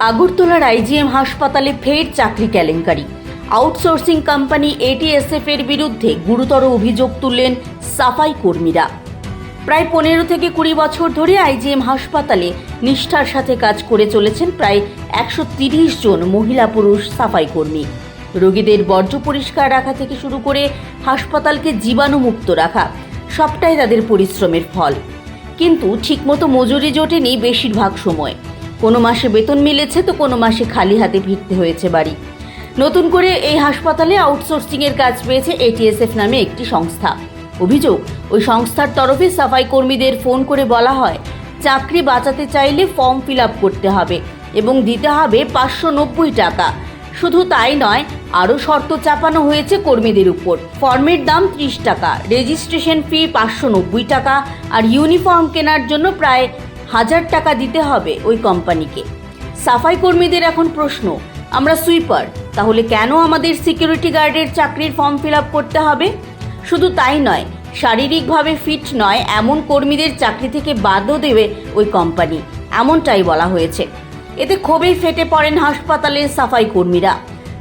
আগরতলার আইজিএম হাসপাতালে ফের চাকরি কেলেঙ্কারি। আউটসোর্সিং কোম্পানি এটিএসএফ এর বিরুদ্ধে গুরুতর অভিযোগ তুললেন সাফাই কর্মীরা। প্রায় পনেরো থেকে কুড়ি বছর ধরে আইজিএম হাসপাতালে নিষ্ঠার সাথে কাজ করে চলেছেন প্রায় একশো তিরিশ জন মহিলা পুরুষ সাফাই কর্মী। রোগীদের বর্জ্য পরিষ্কার রাখা থেকে শুরু করে হাসপাতালকে জীবাণুমুক্ত রাখা সবটাই তাদের পরিশ্রমের ফল। কিন্তু ঠিকমতো মজুরি জোটেনি বেশিরভাগ সময়। কোনো মাসে বেতন মিলেছে তো কোনো মাসে খালি হাতে ফিরতে হয়েছে বাড়ি। নতুন করে এই হাসপাতালে আউটসোর্সিংয়ের কাজ পেয়েছে এটিএসএফ নামে একটি সংস্থা। অভিযোগ, ওই সংস্থার তরফে সাফাই কর্মীদের ফোন করে বলা হয়, চাকরি বাঁচাতে চাইলে ফর্ম ফিল আপ করতে হবে এবং দিতে হবে পাঁচশো নব্বই টাকা। শুধু তাই নয়, আরও শর্ত চাপানো হয়েছে কর্মীদের উপর। ফর্মের দাম ত্রিশ টাকা, রেজিস্ট্রেশন ফি পাঁচশো নব্বই টাকা আর ইউনিফর্ম কেনার জন্য প্রায় হাজার টাকা দিতে হবে ওই কোম্পানিকে। সাফাই কর্মীদের এখন প্রশ্ন, আমরা সুইপার, তাহলে কেন আমাদের সিকিউরিটি গার্ডের চাকরির ফর্ম ফিল আপ করতে হবে? শুধু তাই নয়, শারীরিকভাবে ফিট নয় এমন কর্মীদের চাকরি থেকে বাদও দেবে ওই কোম্পানি, এমনটাই বলা হয়েছে। এতে ক্ষোভে ফেটে পড়েন হাসপাতালের সাফাই কর্মীরা।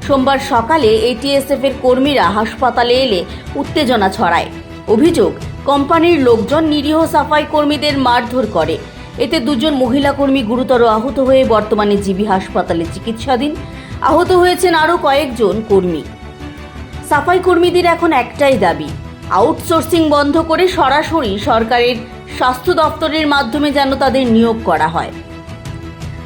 সোমবার সকালে এটিএসএফ এর কর্মীরা হাসপাতালে এলে উত্তেজনা ছড়ায়। অভিযোগ, কোম্পানির লোকজন নিরীহ সাফাই কর্মীদের মারধর করে। এতে দুজন মহিলা কর্মী গুরুতর আহত হয়ে বর্তমানে জিবি হাসপাতালে চিকিৎসাধীন। আহত হয়েছেন আরও কয়েকজন কর্মী। সাফাই কর্মীদের এখন একটাই দাবি, আউটসোর্সিং বন্ধ করে সরাসরি সরকারের স্বাস্থ্য দপ্তরের মাধ্যমে যেন তাদের নিয়োগ করা হয়।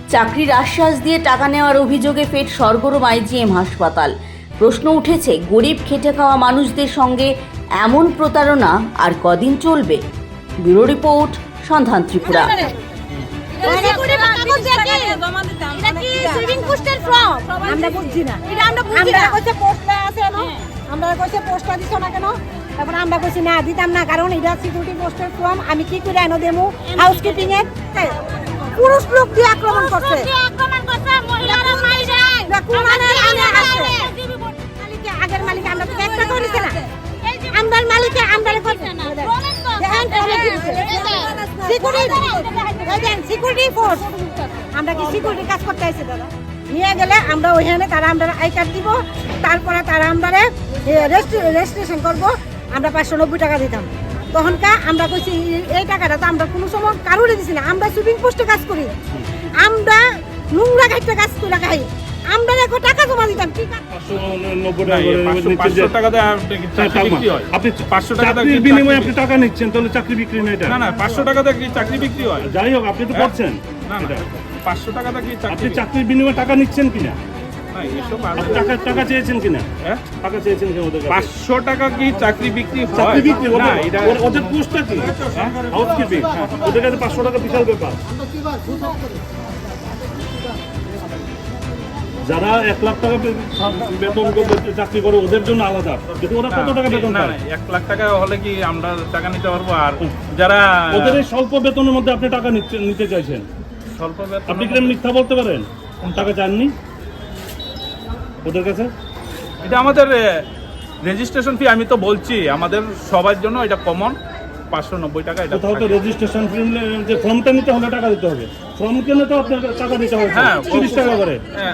চাকরির আশ্বাস দিয়ে টাকা নেওয়ার অভিযোগে ফের সরগরম আইজিএম হাসপাতাল। প্রশ্ন উঠেছে, গরিব খেটে খাওয়া মানুষদের সঙ্গে এমন প্রতারণা আর কদিন চলবে? ব্যুরো রিপোর্ট সন্ধান ত্রিপুরা পোস্টের আমরা বুঝছি না আমরা বুঝি আমরা কইছে পোস্টটা আছে না আমরা কইছে পোস্টটা দিছ না কেন তারপর আমরা কইছি না দিতাম না কারণ এটা সিকিউরিটি পোস্টের ফর্ম আমি কি করে এনে দেবো হাউসকিপিং এর পুরুষ লোক দিয়ে আক্রমণ করছে আমাদের আগের মালিক আমরা একটা করেছে না মালিকে আমরা করছে না সিকিউরিটি ফোর্স আমরা কি সিকিউরিটি কাজ করতে আইছি দাদা? নিয়ে গেলে আমরা ওইখানে তারা আমরা আই কার্ড দিব তারপরে তারা আমরা রেজিস্ট্রেশন করব আমরা পাঁচশো নব্বই টাকা দিতাম। তখনকার আমরা কইছি এই টাকাটা তো আমরা কোনো সময় কারোরে দিছি না আমরা সুইমিং পোস্টে কাজ করি। আমরা নোংরা ঘাটতে কাজ করে খাই। আমরা দেখো টাকা জমা দিতাম ঠিক আছে? আপনি হয়? আপনি পাঁচশো টাকা বিনিময়ে আপনি টাকা নিচ্ছেন তাহলে চাকরি বিক্রি না এটা? না না পাঁচশো টাকা দিয়ে কি চাকরি বিক্রি হয়। যাই হোক আপনি তো হ্যাঁ? করছেন। না না পাঁচশো টাকা দিয়ে কি আপনি চাকরি চাকরির বিনিময়ে টাকা নিচ্ছেন কিনা। টাকা টাকা চেয়েছেন কিনা? হ্যাঁ? টাকা চেয়েছেন কিনা ওদের পাঁচশো টাকা কি চাকরি বিক্রি চাকরি বিক্রি না ওদের ওদের পোস্টটা কি? হাউস কিপিং ওদের কাছে পাঁচশো টাকা বিশাল ব্যাপার। যারা এক লাখ টাকা বেতন করে চাকরি করে ওদের জন্য আলাদা। কিন্তু ওরা কত টাকা বেতন না, পায়? এক লাখ টাকা হলে কি আমরা টাকা নিতে পারব? আর যারা ওদের এই স্বল্প বেতনের মধ্যে আপনি টাকা নিতে চাইছেন? স্বল্প বেতন আপনি কি মিথ্যা বলতে পারেন? টাকা চাননি? ওদের কাছে? এটা আমাদের রেজিস্ট্রেশন ফি আমি তো বলছি আমাদের সবার জন্য এটা কমন পাঁচশো নব্বই টাকা এটা কোথাও তো। রেজিস্ট্রেশন যে ফর্মটা নিতে হলে টাকা দিতে হবে। ফর্ম কেনে তো আপনার টাকা দিতে হবে। হ্যাঁ তিরিশ টাকা করে। হ্যাঁ,